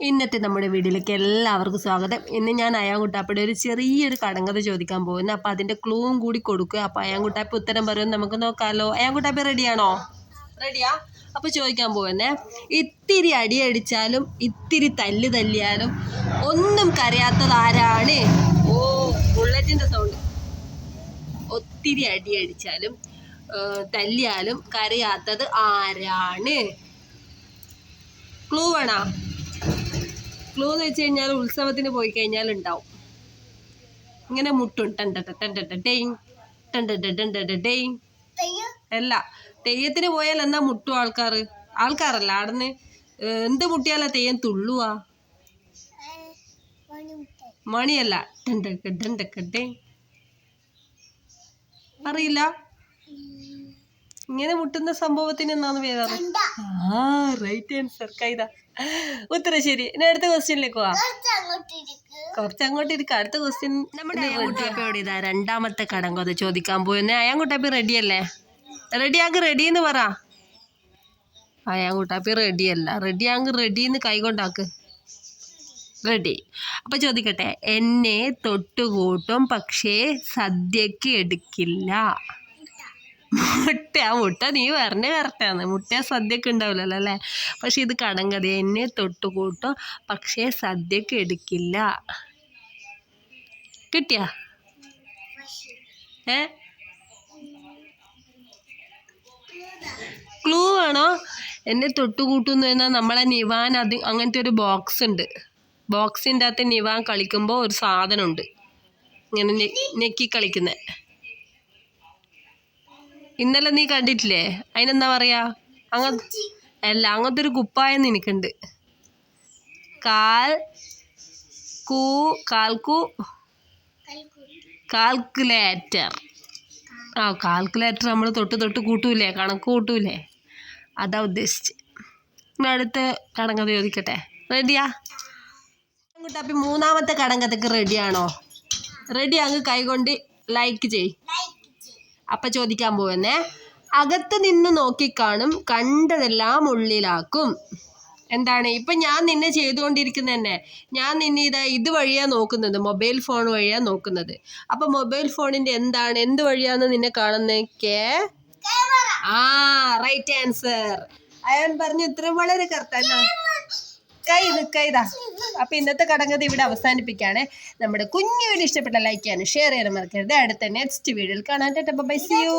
ഇന്നത്തെ നമ്മുടെ വീഡിയോയിലേക്ക് എല്ലാവർക്കും സ്വാഗതം. ഇന്ന് ഞാൻ അയാൻകുട്ടാപ്പയുടെ ഒരു ചെറിയൊരു കടങ്കഥ ചോദിക്കാൻ പോകുന്നു. അപ്പോൾ അതിന്റെ ക്ലൂവും കൂടി കൊടുക്കുക. അപ്പോൾ അയാൻകുട്ടാപ്പ ഉത്തരം പറയുമെന്ന് നമുക്ക് നോക്കാമല്ലോ അയാൻകുട്ടാപ്പ റെഡിയാണോ റെഡിയാ അപ്പോൾ ചോദിക്കാൻ പോകുന്നേ ഇത്തിരി അടിയടിച്ചാലും ഇത്തിരി തല്ല് തല്ലിയാലും ഒന്നും കരയാത്തത് ആരാണ്? ഓ ബുള്ളറ്റിന്റെ സൗണ്ട് ഒത്തിരി അടിയടിച്ചാലും തല്ലിയാലും കരയാത്തത് ആരാണ്? ക്ലൂ വേണോ? ക്ലൂ എന്ന് വെച്ച് കഴിഞ്ഞാൽ ഉത്സവത്തിന് പോയി കഴിഞ്ഞാൽ ഉണ്ടാവും ഇങ്ങനെ മുട്ടും അല്ല തെയ്യത്തിന് പോയാൽ എന്നാ മുട്ടും ആൾക്കാർ ആൾക്കാരല്ല ആടന്ന് എന്ത് മുട്ടിയാലാ തെയ്യം തുള്ളുവാ മണിയല്ല അറിയില്ല ഇങ്ങനെ മുട്ടുന്ന സംഭവത്തിന് എന്നാന്ന് പേരാറ് ആ റൈറ്റ് ആൻസർ കൈത. ഉത്തരം ശരി. ഇനി അടുത്ത ക്വസ്റ്റ്യനിലേക്ക് പോവാ കുറച്ച് അങ്ങോട്ട് ഇരിക്കുക അടുത്ത ക്വസ്റ്റ്യൻ നമ്മുടെ അയാൻകുട്ടാപ്പയോട് ഇതാ രണ്ടാമത്തെ കടങ്കഥ ചോദിക്കാൻ പോയെന്നെ അയാൻകുട്ടാപ്പി റെഡി അല്ലേ? റെഡി ആക്ക് റെഡി എന്ന് പറ. അയാൻകുട്ടാപ്പി റെഡി അല്ല. റെഡി ആക്ക് റെഡി എന്ന് കൈകൊണ്ടാക്ക് റെഡി അപ്പൊ ചോദിക്കട്ടെ. എന്നെ തൊട്ടുകൂട്ടും പക്ഷേ സദ്യക്ക് എടുക്കില്ല. മുട്ട ആ മുട്ട നീ പറഞ്ഞ കറക്റ്റാണ് മുട്ട സദ്യക്ക് ഉണ്ടാവില്ലല്ലോ അല്ലേ? പക്ഷെ ഇത് കടങ്കഥ എന്നെ തൊട്ടുകൂട്ടും. പക്ഷേ സദ്യക്ക് എടുക്കില്ല. കിട്ടിയ? ഏ? ക്ലൂ ആണോ എന്നെ തൊട്ടുകൂട്ടുന്നു എന്നാൽ നമ്മളെ നിവാൻ അത് അങ്ങനത്തെ ഒരു ബോക്സ് ഉണ്ട്. ബോക്സിന്റെ അകത്ത് നിവാൻ കളിക്കുമ്പോൾ ഒരു സാധനമുണ്ട്. ഇങ്ങനെ ഞെക്കി കളിക്കുന്നത് ഇന്നലെ നീ കണ്ടിട്ടില്ലേ? അതിനെന്താ പറയാ? അങ്ങ അല്ല അങ്ങനത്തെ ഒരു കുപ്പായം നിനക്കുണ്ട് കാൽ കൂ കാൽക്കു കാൽക്കുലേറ്റർ. ആ കാൽക്കുലേറ്റർ നമ്മൾ തൊട്ട് തൊട്ട് കൂട്ടൂലേ? കണക്ക് കൂട്ടൂലേ? അതാ ഉദ്ദേശിച്ച്. അടുത്ത കടങ്കഥ ചോദിക്കട്ടെ. റെഡിയാ കുട്ടാപ്പി മൂന്നാമത്തെ കടങ്കഥക്ക് റെഡിയാണോ റെഡി അങ്ങ് കൈകൊണ്ട് ലൈക്ക് ചെയ്. അപ്പൊ ചോദിക്കാൻ പോകുന്നേ അകത്ത് നിന്ന് നോക്കിക്കാണും കണ്ടതെല്ലാം ഉള്ളിലാക്കും. എന്താണ്? ഇപ്പൊ ഞാൻ നിന്നെ ചെയ്തുകൊണ്ടിരിക്കുന്ന തന്നെ ഞാൻ നിന്നെ ഇതാ ഇത് വഴിയാ നോക്കുന്നത് മൊബൈൽ ഫോൺ വഴിയാ നോക്കുന്നത്. അപ്പൊ മൊബൈൽ ഫോണിന്റെ എന്താണ്? എന്ത് വഴിയാന്ന് നിന്നെ കാണുന്നത് കേ? ആ റൈറ്റ് ആൻസർ അയാൻ പറഞ്ഞു ഇത്രയും വളരെ കറക്റ്റാണ് കൈ കൈതാ അപ്പൊ ഇന്നത്തെ കടങ്കഥ ഇവിടെ അവസാനിപ്പിക്കുകയാണ്. നമ്മുടെ കുഞ്ഞു വീഡിയോ ഇഷ്ടപ്പെട്ട ലൈക്ക് ചെയ്യാനും ഷെയർ ചെയ്യാനും മറക്കരുത്. അടുത്ത നെക്സ്റ്റ് വീഡിയോയിൽ കാണാൻ ബൈ സി യു